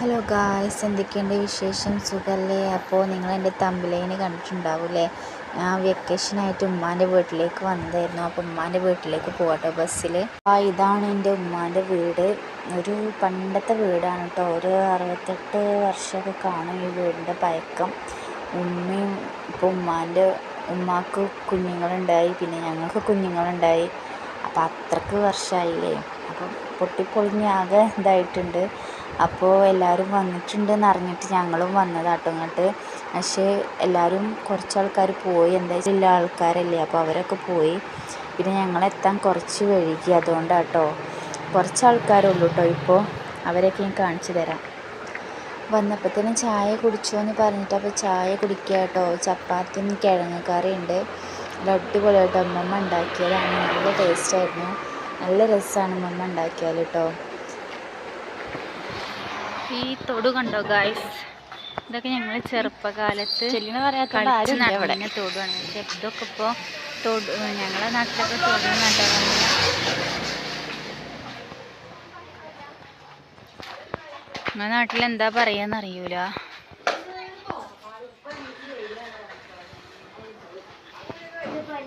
Hello guys എന്തൊക്കെയുണ്ട് വിശേഷം? സുഖമല്ലേ അപ്പോൾ നിങ്ങൾ എന്റെ തമ്പിലൈന് കണ്ടിട്ടുണ്ടാവില്ലേ? ഞാൻ വെക്കേഷനായിട്ട് ഉമ്മാന്റെ വീട്ടിലേക്ക് വന്നതായിരുന്നു. അപ്പോൾ ഉമ്മാന്റെ വീട്ടിലേക്ക് പോകട്ടോ ബസ്സിൽ. ആ ഇതാണ് എന്റെ ഉമ്മാന്റെ വീട്. ഒരു പണ്ടത്തെ വീടാണ് കേട്ടോ. ഒരു അറുപത്തെട്ട് വർഷമൊക്കെ കാണും ഈ വീടിന്റെ പഴക്കം. ഉമ്മയും ഇപ്പോൾ ഉമ്മാന്റെ ഉമ്മാക്ക് കുഞ്ഞുങ്ങളുണ്ടായി. പിന്നെ ഞങ്ങൾക്ക് കുഞ്ഞുങ്ങളുണ്ടായി. അപ്പോൾ അത്രയ്ക്ക് വർഷമായില്ലേ? അപ്പം പൊട്ടിപ്പൊളിഞ്ഞ് ആകെ ഇതായിട്ടുണ്ട്. അപ്പോൾ എല്ലാവരും വന്നിട്ടുണ്ടെന്ന് അറിഞ്ഞിട്ട് ഞങ്ങളും വന്നതാട്ടോ ഇങ്ങോട്ട്. പക്ഷേ എല്ലാവരും കുറച്ച് ആൾക്കാർ പോയി. എന്താ വെച്ചാൽ ആൾക്കാരല്ലേ. അപ്പോൾ അവരൊക്കെ പോയി. പിന്നെ ഞങ്ങളെത്താൻ കുറച്ച് വൈകി അതുകൊണ്ടാട്ടോ. കുറച്ച് ആൾക്കാരുള്ളൂ കേട്ടോ ഇപ്പോൾ അവരൊക്കെ ഞാൻ കാണിച്ചു തരാം. വന്നപ്പോഴത്തേനും ചായ കുടിച്ചോ എന്ന് പറഞ്ഞിട്ട് അപ്പോൾ ചായ കുടിക്കുക കേട്ടോ ചപ്പാത്തിയും കിഴങ്ങ് കറിയുണ്ട് നല്ല അടിപൊളിയായിട്ട് അമ്മമ്മ ഉണ്ടാക്കിയതാണ്. നല്ല ടേസ്റ്റായിരുന്നു നല്ല രസമാണ് അമ്മമ്മ ഉണ്ടാക്കിയാൽ കേട്ടോ ഈ തൊടു കണ്ടോ ഗായ്സ് ഇതൊക്കെ ഞങ്ങൾ ചെറുപ്പകാലത്ത് കളിച്ച് നടന്ന തൊടുവാണ്. പക്ഷെ ഇതൊക്കെ ഇപ്പോൾ തൊടു ഞങ്ങളെ നാട്ടിലൊക്കെ തൊടു നട്ടതാണ് നമ്മുടെ നാട്ടിൽ എന്താ പറയാന്ന് അറിയൂല.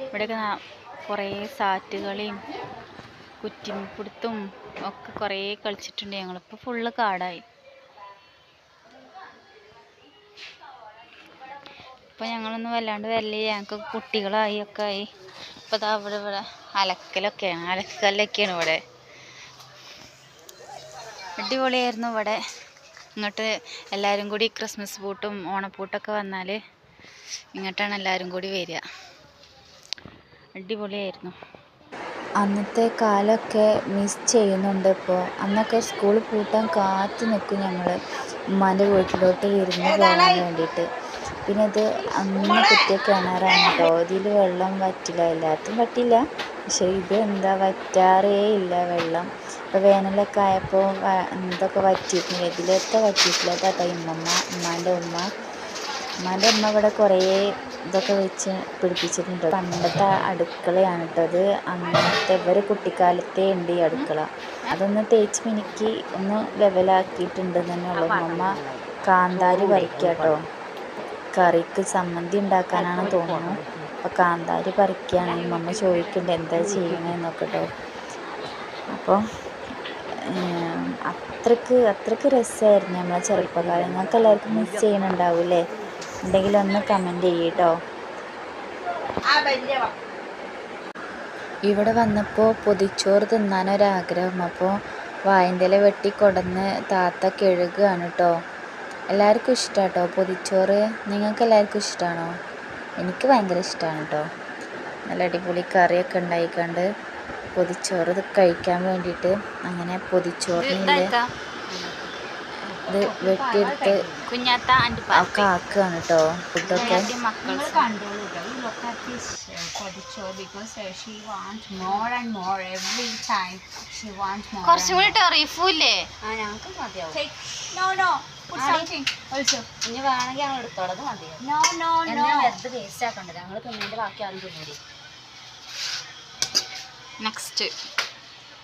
ഇവിടെയൊക്കെ കുറേ സാറ്റുകളെയും കുറ്റിപ്പിടുത്തും ഒക്കെ കുറേ കളിച്ചിട്ടുണ്ട് ഞങ്ങളിപ്പോൾ ഫുള്ള് കാടായി. ഇപ്പം ഞങ്ങളൊന്നും വല്ലാണ്ട് വരലേ ഞങ്ങൾക്ക് കുട്ടികളായി ഒക്കെ ആയി. ഇപ്പം ദാ ഇവിടെ ഇവിടെ അലക്കലൊക്കെയാണ് അലക്കലൊക്കെയാണ് ഇവിടെ. അടിപൊളിയായിരുന്നു ഇവിടെ. ഇങ്ങോട്ട് എല്ലാവരും കൂടി ക്രിസ്മസ് പൂട്ടും ഓണപ്പൂട്ടൊക്കെ വന്നാൽ ഇങ്ങോട്ടാണ് എല്ലാവരും കൂടി വരിക. അടിപൊളിയായിരുന്നു. അന്നത്തെ കാലമൊക്കെ മിസ് ചെയ്യുന്നുണ്ട് ഇപ്പോൾ അന്നൊക്കെ സ്കൂൾ പൂട്ടാൻ കാത്തു നിൽക്കും ഞങ്ങൾ ഉമ്മാന്റെ വീട്ടിലോട്ട് വിരുന്ന് പോകാൻ വേണ്ടിയിട്ട്. പിന്നെ അത് അന്ന് കുത്തിയ കിണറാണ് കേട്ടോ. ഇതിൽ വെള്ളം വറ്റില്ല. എല്ലാത്തും വറ്റില്ല. പക്ഷേ ഇത് എന്താ വറ്റാറേ ഇല്ല വെള്ളം. ഇപ്പോൾ വേനലൊക്കെ ആയപ്പോൾ എന്തൊക്കെ വറ്റിയിട്ടില്ല ഇതിലത്തെ വറ്റിയിട്ടില്ല കേട്ടോ ഉമ്മമ്മ ഉമ്മാന്റെ ഉമ്മ. ഉമ്മാന്റെ ഉമ്മ ഇവിടെ കുറേ ഇതൊക്കെ വെച്ച് പിടിപ്പിച്ചിട്ടുണ്ട്. പണ്ടത്തെ അടുക്കളയാണ് കേട്ടോ അത്. അന്നത്തെ ഇവർ കുട്ടിക്കാലത്തേ ഉണ്ട് ഈ അടുക്കള. അതൊന്ന് തേച്ച് മിനുക്കി ഒന്ന് ലെവലാക്കിയിട്ടുണ്ട് തന്നെ ഉള്ളൂ. ഉമ്മ കാന്താരി പറിക്കുക കേട്ടോ കറിക്ക് ചമ്മന്തി ഉണ്ടാക്കാനാണ് തോന്നുന്നു. അപ്പോൾ കാന്താരി പറിക്കുകയാണ് അമ്മ ചോദിക്കുന്നുണ്ട് എന്താ ചെയ്യണമെന്നൊക്കെ കേട്ടോ അപ്പോൾ അത്രയ്ക്ക് അത്രയ്ക്ക് രസമായിരുന്നു നമ്മളെ ചെറുപ്പകാലം. നിങ്ങൾക്ക് എല്ലാവർക്കും മിസ് ചെയ്യുന്നുണ്ടാവൂലേ ഉണ്ടെങ്കിൽ ഒന്ന് കമന്റ് ചെയ്യട്ടോ ഇവിടെ വന്നപ്പോൾ പൊതിച്ചോറ് തിന്നാനൊരാഗ്രഹം. അപ്പോൾ വായന്തല വെട്ടി കൊടന്ന് താത്ത കഴുകുകയാണ് കേട്ടോ എല്ലാവർക്കും ഇഷ്ടമാണ് കേട്ടോ പൊതിച്ചോറ്? നിങ്ങൾക്ക് എല്ലാവർക്കും ഇഷ്ടമാണോ എനിക്ക് ഭയങ്കര ഇഷ്ടമാണ് കേട്ടോ നല്ല അടിപൊളി കറിയൊക്കെ ഉണ്ടായിക്കൊണ്ട് പൊതിച്ചോറ് കഴിക്കാൻ വേണ്ടിയിട്ട് അങ്ങനെ പൊതിച്ചോറിനില്ലേ വെട്ടിയെടുത്ത് കുഞ്ഞാത്ത ഒക്കെ ആക്കുകയാണ് കേട്ടോ ഫുഡൊക്കെ.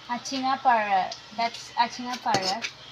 അച്ചിങ്ങാപ്പഴ. അച്ചിങ്ങാപ്പഴ.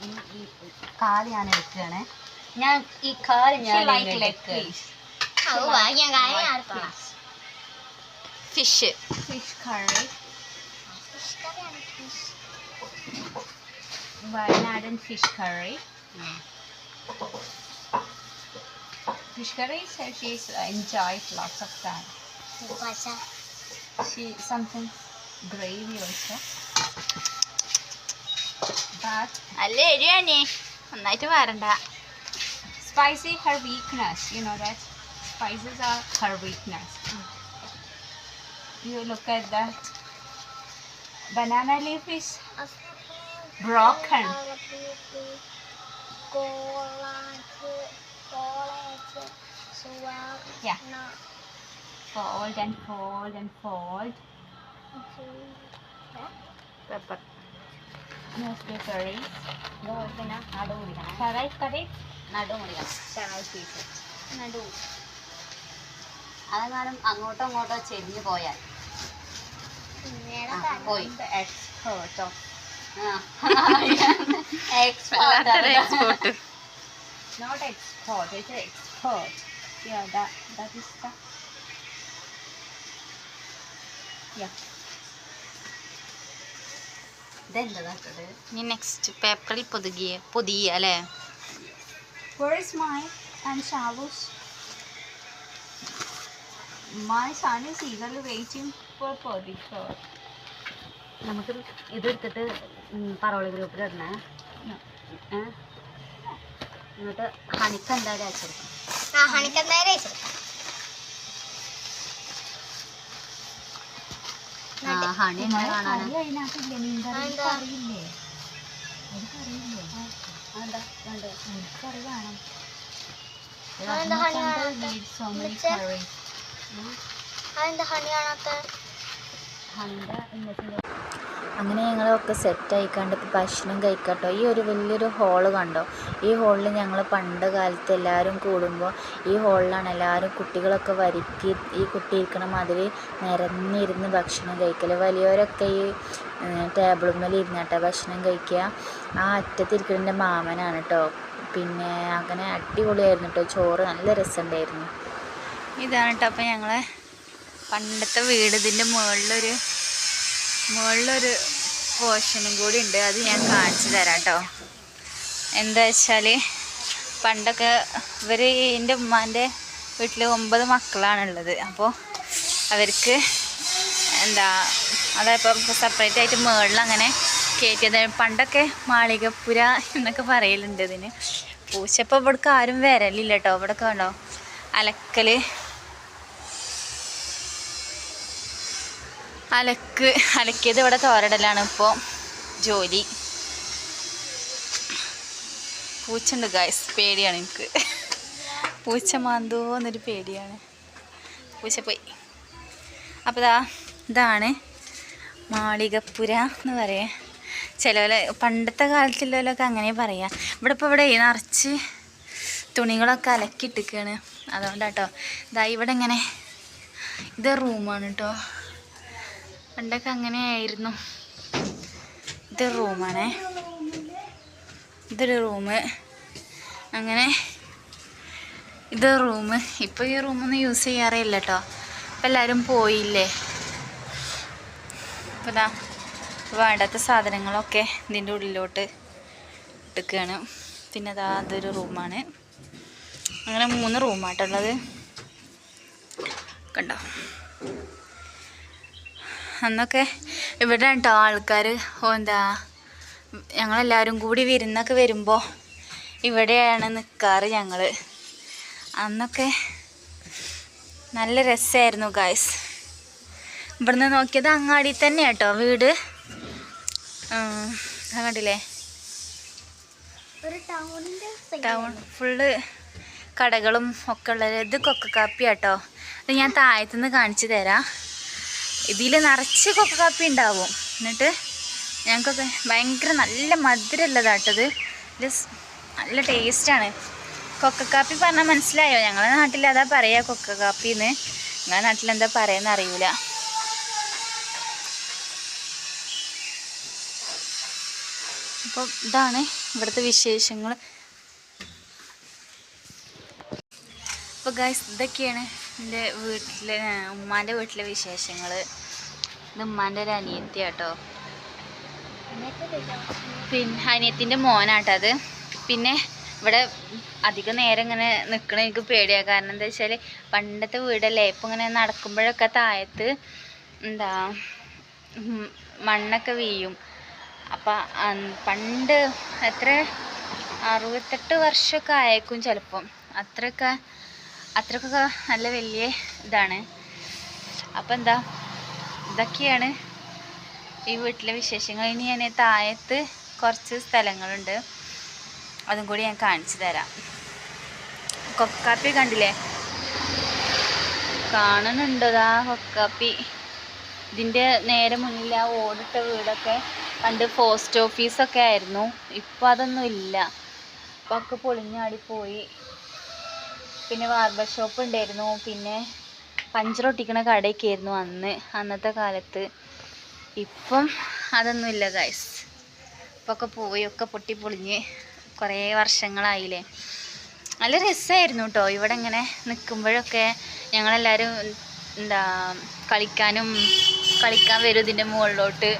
curry. കാല് ഞാൻ എടുക്കുകയാണ് ഞാൻ ഈ കാല് She ഞാൻ like leg piece. Fish Fish curry. Vanadan fish curry. Fish curry, so she's uh, enjoyed lots of time. She something gravy also. But നല്ല എരിയാണേ നന്നായിട്ട് വരണ്ട spicy her weakness. You know that spices are her weakness. You look at that. Banana leaf is broken. Cola so well. Yeah. Not Fold and fold and fold. okay. Pepper. അതങ്ങാനും അങ്ങോട്ടും അങ്ങോട്ടോ ചെരിഞ്ഞു പോയാൽ Yeah. ഇനി next പേപ്പറിൽ പൊതുകിയ പൊതിയ അല്ലേ Where is my and? My son is eagerly waiting for. നമുക്ക് ഇതെടുത്തിട്ട് പറവള ഗ്രൂപ്പിൽ ഇടണേ? എന്നിട്ട് ഹണിക്ക് എന്തായാലും അയച്ചെടുക്കും ആ ഹണിക്കെന്തായാലും അയച്ചെടുക്കാം ഹണി എങ്ങനെ കാണാനാ. ഹണി കാണാത്ത? so സെറ്റ് അങ്ങനെ ഞങ്ങളൊക്കെ സെറ്റായിക്കാണ്ട് ഇപ്പോൾ ഭക്ഷണം കഴിക്കാട്ടോ. ഈ ഒരു വലിയൊരു ഹോൾ കണ്ടോ? ഈ ഹോളിൽ ഞങ്ങൾ പണ്ട് കാലത്ത് എല്ലാവരും കൂടുമ്പോൾ ഈ ഹോളിലാണ് എല്ലാവരും കുട്ടികളൊക്കെ വരിക്കി ഈ കുട്ടി ഇരിക്കണ മാതിരി നിരന്നിരുന്ന് ഭക്ഷണം കഴിക്കൽ വലിയവരൊക്കെ ഈ ടേബിളുമ്മേൽ ഇരുന്നിട്ടോ ഭക്ഷണം കഴിക്കുക ആ അറ്റത്തിരിക്കുന്നതിന്റെ മാമനാണ് കേട്ടോ പിന്നെ അങ്ങനെ അടിപൊളിയായിരുന്നു കേട്ടോ ചോറ് നല്ല രസമുണ്ടായിരുന്നു ഇതാണ് കേട്ടോ അപ്പം ഞങ്ങളെ പണ്ടത്തെ വീട്. ഇതിന്റെ മുകളിലൊരു മുകളിലൊരു പോർഷനും കൂടി ഉണ്ട്. അത് ഞാൻ കാണിച്ചു തരാം കേട്ടോ എന്താ വെച്ചാൽ പണ്ടൊക്കെ ഇവർ എന്റെ ഉമ്മാന്റെ വീട്ടിൽ ഒമ്പത് മക്കളാണുള്ളത്. അപ്പോൾ അവർക്ക് എന്താ അതപ്പോൾ സെപ്പറേറ്റ് ആയിട്ട് മുകളിൽ അങ്ങനെ കയറ്റിയത് പണ്ടൊക്കെ മാളികപ്പുര എന്നൊക്കെ പറയലുണ്ട് ഇതിന്. പൂച്ചപ്പോൾ ഇവിടേക്ക് ആരും വരലില്ല കേട്ടോ ഇവിടെ കണ്ടോ? അലക്കൽ അലക്ക് അലക്കിയത് ഇവിടെ തോരടലാണ് ഇപ്പോൾ ജോലി. പൂച്ചുണ്ട് ഗായ്സ് പേടിയാണ് എനിക്ക്. പൂച്ച മാന്തോ എന്നൊരു പേടിയാണ്. പൂച്ച പോയി. അപ്പോൾ ഇതാ ഇതാണ് മാളികപ്പുര എന്ന് പറയാം. ചിലവരെ പണ്ടത്തെ കാലത്തുള്ളവരൊക്കെ അങ്ങനെ പറയാം. ഇവിടെ ഇപ്പോൾ ഇവിടെ നിറച്ച് തുണികളൊക്കെ അലക്കിയിട്ടിരിക്കുകയാണ് അതുകൊണ്ടാട്ടോ ഇതാ ഇവിടെ ഇങ്ങനെ ഇത് റൂമാണ് കേട്ടോ പണ്ടൊക്കെ അങ്ങനെയായിരുന്നു. ഇത് റൂമാണേ. ഇതൊരു റൂമ്. അങ്ങനെ ഇത് റൂമ്. ഇപ്പോൾ ഈ റൂമൊന്നും യൂസ് ചെയ്യാറേ ഇല്ല കേട്ടോ ഇപ്പം എല്ലാവരും പോയില്ലേ? അപ്പോൾ ഇതാ വേണ്ടാത്ത സാധനങ്ങളൊക്കെ ഇതിന്റെ ഉള്ളിലോട്ട് എടുക്കുകയാണ് പിന്നെ അതാ അതൊരു റൂമാണ്. അങ്ങനെ മൂന്ന് റൂമാട്ടുള്ളത് കണ്ടോ? അന്നൊക്കെ ഇവിടെ കേട്ടോ ആൾക്കാർ എന്താ ഞങ്ങളെല്ലാവരും കൂടി വിരുന്നൊക്കെ വരുമ്പോൾ ഇവിടെയാണ് നിൽക്കാറ് ഞങ്ങൾ അന്നൊക്കെ നല്ല രസമായിരുന്നു ഗായ്സ് ഇവിടുന്ന് നോക്കിയത് അങ്ങാടി തന്നെ കേട്ടോ വീട് കണ്ടില്ലേ? ടൗൺ ഫുള്ള് കടകളും ഒക്കെ ഉള്ളത് ഇത് കൊക്കക്കാപ്പി കേട്ടോ അത് ഞാൻ താഴത്തുനിന്ന് കാണിച്ചു തരാം. ഇതിൽ നിറച്ച് കാപ്പി ഉണ്ടാവും. എന്നിട്ട് ഞങ്ങൾക്കൊക്കെ ഭയങ്കര നല്ല മധുരമുള്ളതാട്ടത് ഇത്. നല്ല ടേസ്റ്റാണ് കൊക്ക കാപ്പി പറഞ്ഞാൽ മനസ്സിലായോ? ഞങ്ങളുടെ നാട്ടിൽ അതാ പറയുക കൊക്ക കാപ്പി എന്ന് നിങ്ങളുടെ നാട്ടിൽ എന്താ പറയുന്ന അറിയില്ല അപ്പോൾ ഇതാണ് ഇവിടുത്തെ വിശേഷങ്ങൾ അപ്പോൾ ഗായ്സ് ഇതൊക്കെയാണ് എന്റെ വീട്ടിലെ ഉമ്മാന്റെ വീട്ടിലെ വിശേഷങ്ങൾ ഇത് ഉമ്മാന്റെ ഒരു അനിയത്തി കേട്ടോ പിന്നെ അനിയത്തിന്റെ മോനാട്ടോ അത്. പിന്നെ ഇവിടെ അധികം നേരം ഇങ്ങനെ നിൽക്കണ എനിക്ക് പേടിയാണ് കാരണം എന്താ വെച്ചാൽ പണ്ടത്തെ വീടല്ലേ? ഇപ്പം ഇങ്ങനെ നടക്കുമ്പോഴൊക്കെ താഴത്ത് എന്താ മണ്ണൊക്കെ വീഴും അപ്പം പണ്ട് എത്ര? അറുപത്തെട്ട് വർഷമൊക്കെ ആയേക്കും ചിലപ്പം. അത്രയൊക്കെ അത്രക്കൊക്കെ നല്ല വലിയ ഇതാണ്. അപ്പം എന്താ ഇതൊക്കെയാണ് ഈ വീട്ടിലെ വിശേഷങ്ങൾ. ഇനി ഞാൻ താഴത്ത് കുറച്ച് സ്ഥലങ്ങളുണ്ട്. അതും കൂടി ഞാൻ കാണിച്ചു തരാം. കൊക്കാപ്പി കണ്ടില്ലേ? കാണുന്നുണ്ടതാ കൊക്കാപ്പി. ഇതിന്റെ നേരെ മുന്നിൽ ആ ഓടിട്ട വീടൊക്കെ പണ്ട് പോസ്റ്റ് ഓഫീസൊക്കെ ആയിരുന്നു. ഇപ്പം അതൊന്നും ഇല്ല. ഇപ്പം ഒക്കെ പൊളിഞ്ഞാടി പോയി. പിന്നെ ബാർബർ ഷോപ്പ് ഉണ്ടായിരുന്നു. പിന്നെ പഞ്ചറൊട്ടിക്കണ കടയൊക്കെ ആയിരുന്നു അന്ന് അന്നത്തെ കാലത്ത്. ഇപ്പം അതൊന്നുമില്ല ഗൈസ് ഇപ്പം ഒക്കെ പോയി ഒക്കെ പൊട്ടി പൊളിഞ്ഞ് കുറേ വർഷങ്ങളായില്ലേ. നല്ല രസമായിരുന്നു കേട്ടോ ഇവിടെ ഇങ്ങനെ നിൽക്കുമ്പോഴൊക്കെ ഞങ്ങളെല്ലാവരും എന്താ കളിക്കാനും കളിക്കാൻ വരും ഇതിന്റെ മുകളിലോട്ട്.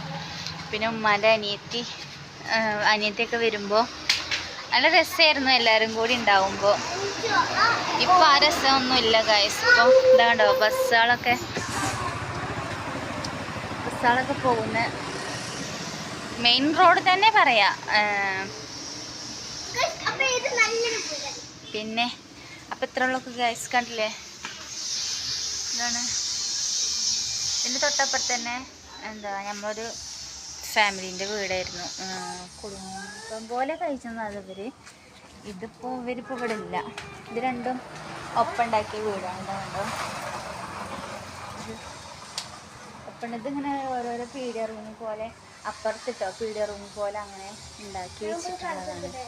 പിന്നെ ഉമ്മാന്റെ അനിയത്തി അനിയത്തിയൊക്കെ വരുമ്പോൾ നല്ല രസമായിരുന്നു എല്ലാവരും കൂടി ഉണ്ടാവുമ്പോൾ ഇപ്പോൾ ആ രസമൊന്നും ഇല്ല ഗൈസ് ഇപ്പോൾ ഇതാണ്ടോ ബസ്സുകളൊക്കെ ബസ്സുകളൊക്കെ പോകുന്ന. മെയിൻ റോഡ് തന്നെ പറയാ. പിന്നെ അപ്പം ഇത്ര ഉള്ളൊക്കെ ഗൈസ് കണ്ടില്ലേ? ഇതാണ്. ഇതിന്റെ തൊട്ടപ്പുറത്തന്നെ എന്താ നമ്മളൊരു ഫാമിലീന്റെ വീടായിരുന്നു. കുടുംബം പോലെ കഴിച്ചത് ഇവർ ഇതിപ്പോൾ ഇവരിപ്പോൾ ഇവിടെ ഇല്ല. ഇത് രണ്ടും ഒപ്പം ഉണ്ടാക്കിയ വീടാണ് കണ്ടോ? ഒപ്പം ഇതിങ്ങനെ ഓരോരോ പീഡിയ റൂം പോലെ അപ്പുറത്തിട്ടോ പീഡിയ റൂം പോലെ അങ്ങനെ ഉണ്ടാക്കി വെച്ചിട്ടുള്ളതാണ്.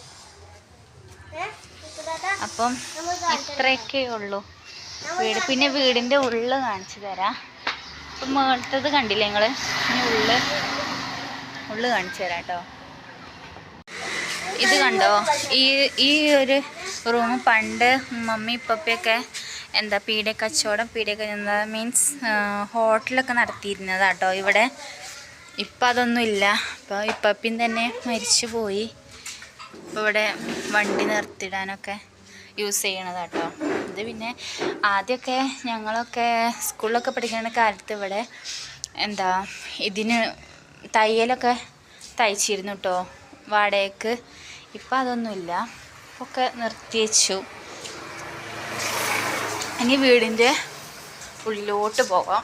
അപ്പം ഇത്രയൊക്കെ ഉള്ളൂ. വീട് പിന്നെ വീടിന്റെ ഉള്ളു കാണിച്ചു തരാം. അപ്പം മേളത്തത് കണ്ടില്ലേ നിങ്ങൾ ഇനി ഉള്ള് ഉള്ള് കാണിച്ചു തരാം കേട്ടോ. ഇത് കണ്ടോ? ഈ ഈ ഒരു റൂം പണ്ട് മമ്മി പപ്പയൊക്കെ എന്താ പീഡ കച്ചവടം പീഡിയ എന്താ മീൻസ് ഹോട്ടലൊക്കെ നടത്തിയിരുന്നതാട്ടോ ഇവിടെ. ഇപ്പം അതൊന്നും ഇല്ല. അപ്പോൾ ഇപ്പപ്പിൻ തന്നെ മരിച്ചു പോയി. ഇപ്പോൾ ഇവിടെ വണ്ടി നിർത്തിയിടാനൊക്കെ യൂസ് ചെയ്യണതാട്ടോ. ഇത് പിന്നെ ആദ്യമൊക്കെ ഞങ്ങളൊക്കെ സ്കൂളിലൊക്കെ പഠിക്കുന്ന കാലത്ത് ഇവിടെ എന്താ ഇതിന് തയ്യലൊക്കെ തയ്ച്ചിരുന്നു കേട്ടോ വാടകയ്ക്ക് ഇപ്പം അതൊന്നുമില്ല. ഒക്കെ നിർത്തി ഇനി വീടിന്റെ ഉള്ളിലോട്ട് പോകാം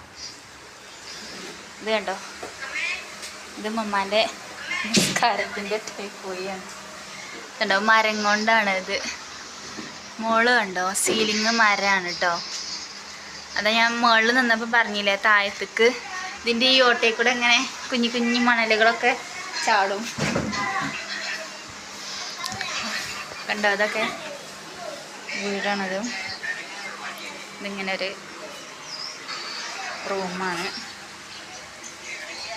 ഇത് കണ്ടോ? ഇത് മമ്മാന്റെ നിസ്കാരത്തിന്റെ പോയാണ് കണ്ടോ? മരം കൊണ്ടാണ് ഇത്. മോൾ കണ്ടോ? സീലിംഗ് മരമാണ് കേട്ടോ അതാ ഞാൻ മുകളിൽ നിന്നപ്പോൾ പറഞ്ഞില്ലേ താഴത്തേക്ക് ഇതിന്റെ ഈ ഓട്ടയിൽ കൂടെ ഇങ്ങനെ കുഞ്ഞു കുഞ്ഞു മണലുകളൊക്കെ ചാടും. കണ്ടോ അതൊക്കെ വീടാണത്. ഇതിങ്ങനെ ഒരു റൂമാണ്.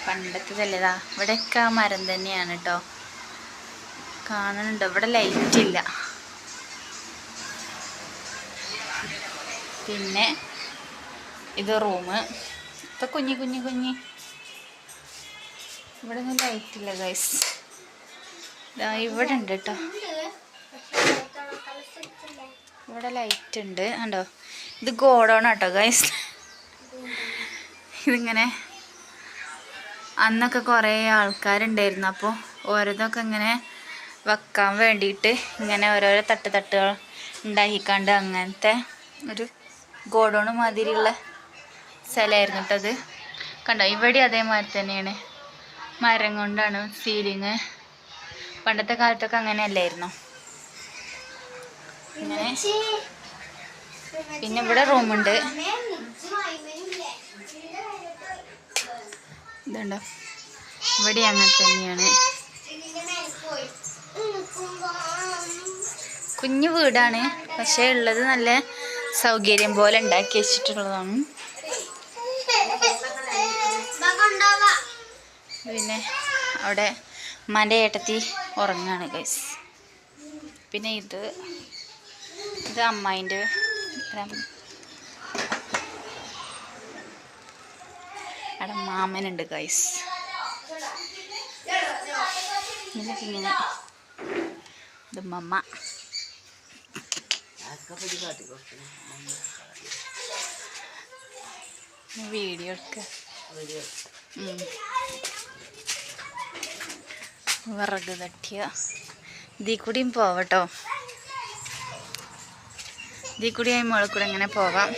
പണ്ടത്തേതല്ലേതാ. ഇവിടെയൊക്കെ ആ മരം തന്നെയാണ് കേട്ടോ കാണുന്നുണ്ട്. ഇവിടെ ലൈറ്റ് ഇല്ല. പിന്നെ ഇത് റൂം. ഇപ്പൊ കുഞ്ഞി കുഞ്ഞി കുഞ്ഞി. ഇവിടെ ഒന്നും ലൈറ്റ് ഇല്ല ഗൈസ് ഇവിടെ ഉണ്ട് കേട്ടോ ഇവിടെ ലൈറ്റ് ഉണ്ട്. കണ്ടോ? ഇത് ഗോഡൗൺ കേട്ടോ ഗൈസ് ഇതിങ്ങനെ അന്നൊക്കെ കുറേ ആൾക്കാരുണ്ടായിരുന്നു. അപ്പോൾ ഓരോന്നൊക്കെ ഇങ്ങനെ വെക്കാൻ വേണ്ടിയിട്ട് ഇങ്ങനെ ഓരോരോ തട്ട് തട്ടുകൾ ഉണ്ടാക്കിക്കാണ്ട് അങ്ങനത്തെ ഒരു ഗോഡൗൺ മാതിരിയുള്ള സ്ഥലമായിരുന്നു കേട്ടോ അത്. കണ്ടോ ഇവിടെ അതേമാതിരി തന്നെയാണ്. മരം കൊണ്ടാണ് സീലിങ് പണ്ടത്തെ കാലത്തൊക്കെ അങ്ങനെ അല്ലായിരുന്നു പിന്നെ ഇവിടെ റൂമുണ്ട്. ഇതുണ്ടോ? ഇവിടെ അങ്ങനെ തന്നെയാണ്. കുഞ്ഞു വീടാണ്. പക്ഷേ ഉള്ളത് നല്ല സൗകര്യം പോലെ ഉണ്ടാക്കി വെച്ചിട്ടുള്ളതാണ്. പിന്നെ അവിടെ ഉമ്മാന്റെ ഏട്ടത്തി ഉറങ്ങാണ് ഗൈസ് പിന്നെ ഇത് ഇത് അമ്മായിന്റെ അവിടെ മാമനുണ്ട് ഗൈസ് ഇങ്ങനെ ഇത് മമ്മ. വീഡിയോ എടുക്കുക. വിറക് തട്ടിയ. ഇതിൽ കൂടിയും പോവട്ടോ. ഇതിൽ കൂടി ആയി മുകളിൽ കൂടെ ഇങ്ങനെ പോവാം.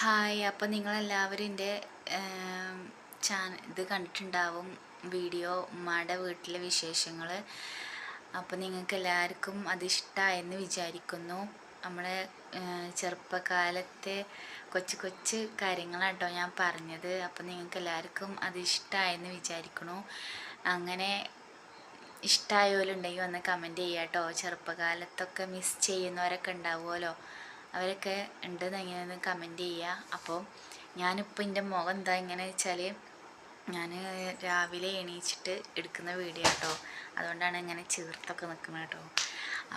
ഹായ് അപ്പോൾ നിങ്ങളെല്ലാവരും എന്റെ ചാനൽ ഇത് കണ്ടിട്ടുണ്ടാവും വീഡിയോ ഉമ്മയുടെ വീട്ടിലെ വിശേഷങ്ങൾ അപ്പോൾ നിങ്ങൾക്ക് എല്ലാവർക്കും അത് ഇഷ്ടമായെന്ന് വിചാരിക്കുന്നു. നമ്മളെ ചെറുപ്പകാലത്തെ കൊച്ചു കൊച്ചു കാര്യങ്ങളാണ് കേട്ടോ ഞാൻ പറഞ്ഞത്. അപ്പോൾ നിങ്ങൾക്ക് എല്ലാവർക്കും അത് ഇഷ്ടമായെന്ന് വിചാരിക്കണു. അങ്ങനെ ഇഷ്ടമായവരുണ്ടെങ്കിൽ ഒന്ന് കമന്റ് ചെയ്യുക കേട്ടോ ചെറുപ്പകാലത്തൊക്കെ മിസ് ചെയ്യുന്നവരൊക്കെ ഉണ്ടാവുമല്ലോ. അവരൊക്കെ ഉണ്ടെന്നെങ്കിൽ ഒന്ന് കമന്റ് ചെയ്യുക അപ്പോൾ ഞാനിപ്പോൾ എന്റെ മുഖം എന്താ ഇങ്ങനെ വെച്ചാൽ ഞാൻ രാവിലെ എണീച്ചിട്ട് എടുക്കുന്ന വീഡിയോ കേട്ടോ അതുകൊണ്ടാണ് ഇങ്ങനെ ചേർത്തൊക്കെ നിൽക്കുന്നത് കേട്ടോ.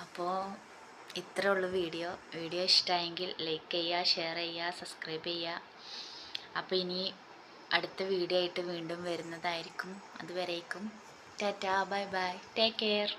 അപ്പോൾ ഇത്രേ ഉള്ളൂ വീഡിയോ. വീഡിയോ ഇഷ്ടമായെങ്കിൽ ലൈക്ക് ചെയ്യുക ഷെയർ ചെയ്യുക സബ്സ്ക്രൈബ് ചെയ്യുക. അപ്പോൾ ഇനി അടുത്ത വീഡിയോ ആയിട്ട് വീണ്ടും വരുന്നതായിരിക്കും. അതുവരേക്കും. Tata bye bye take care